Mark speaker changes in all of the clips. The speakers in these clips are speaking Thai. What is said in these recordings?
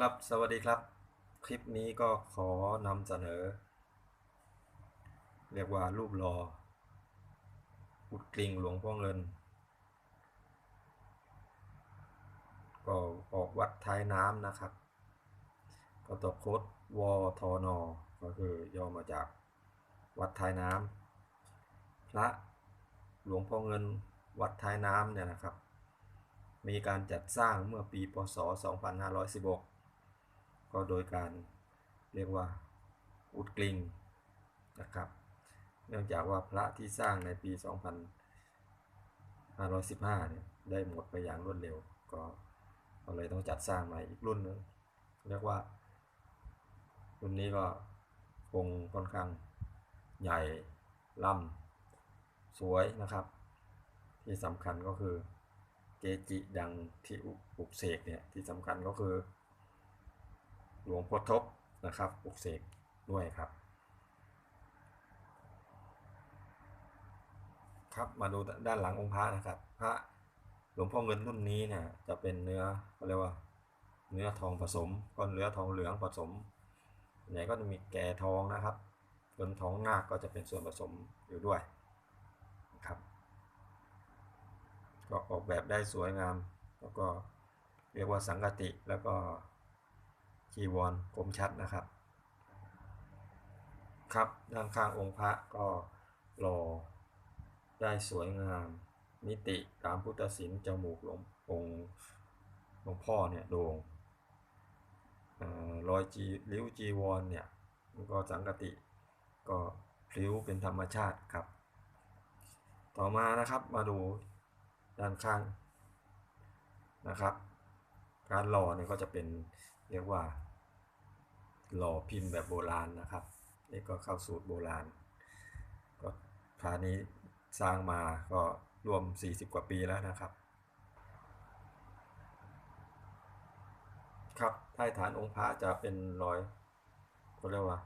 Speaker 1: ครับ สวัสดีครับ คลิปนี้ก็ขอนำเสนอ เรียกว่ารูปรออุดกลิงหลวงพ่อเงิน ก็ออกวัดท้ายน้ำนะครับ ก็ตัวโคดวทน ก็คือย่อมาจากวัดท้ายน้ำพระหลวงพ่อเงินวัดท้ายน้ำเนี่ยนะครับมีการจัดสร้างเมื่อปี พศ 2516 ก็โดยการเรียกว่าอุดกลิงนะครับ เนื่องจากว่าพระที่สร้างในปี 2515 เนี่ยได้หมดไปอย่างรวดเร็ว ก็เลยต้องจัดสร้างใหม่อีกรุ่นหนึงเรียกว่ารุ่นนี้ก็คงค่อนข้างใหญ่ลำสวยนะครับ ที่สำคัญก็คือเกจิดังที่อุปเสกเนี่ยที่สำคัญก็คือ หลวงพ่อทบนะครับปลุกเสกด้วยครับ ครับมาดูด้านหลังองค์พระนะครับพระหลวงพ่อเงินรุ่นนี้เนี่ยจะเป็นเนื้อเขาเรียกว่าเนื้อทองผสมก้อนเนื้อทองเหลืองผสมส่วนใหญ่ก็จะมีแก่ทองนะครับส่วนทองนาก็จะเป็นส่วนผสมอยู่ด้วยครับก็ออกแบบได้สวยงาม แล้วก็เรียกว่าสังกติแล้วก็ จีวรคมชัดนะครับ ครับด้านข้างองค์พระก็หล่อได้สวยงามมิติตามพุทธศิลป์จมูกหลวงองค์หลวงพ่อเนี่ยโด่งเอ่อรอยจีริ้วจีวรเนี่ยมันก็สังกติก็พลิ้วเป็นธรรมชาติครับ ต่อมานะครับมาดูด้านข้างนะครับ การหล่อเนี่ยก็จะเป็น เรียกว่า หล่อพิมพ์แบบโบราณนะครับ นี่ก็เข้าสูตรโบราณ ก็พานี้สร้างมาก็รวม 40 กว่าปีแล้วนะครับ ครับใต้ฐานองค์พระจะเป็นรอยเขาเรียกว่า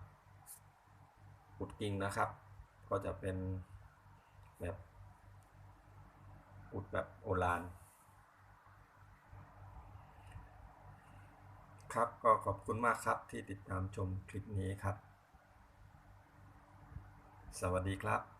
Speaker 1: อุดกิ่งนะครับ ก็จะเป็นแบบอุดแบบโบราณ ครับก็ขอบคุณมากครับที่ติดตามชมคลิปนี้ครับ สวัสดีครับ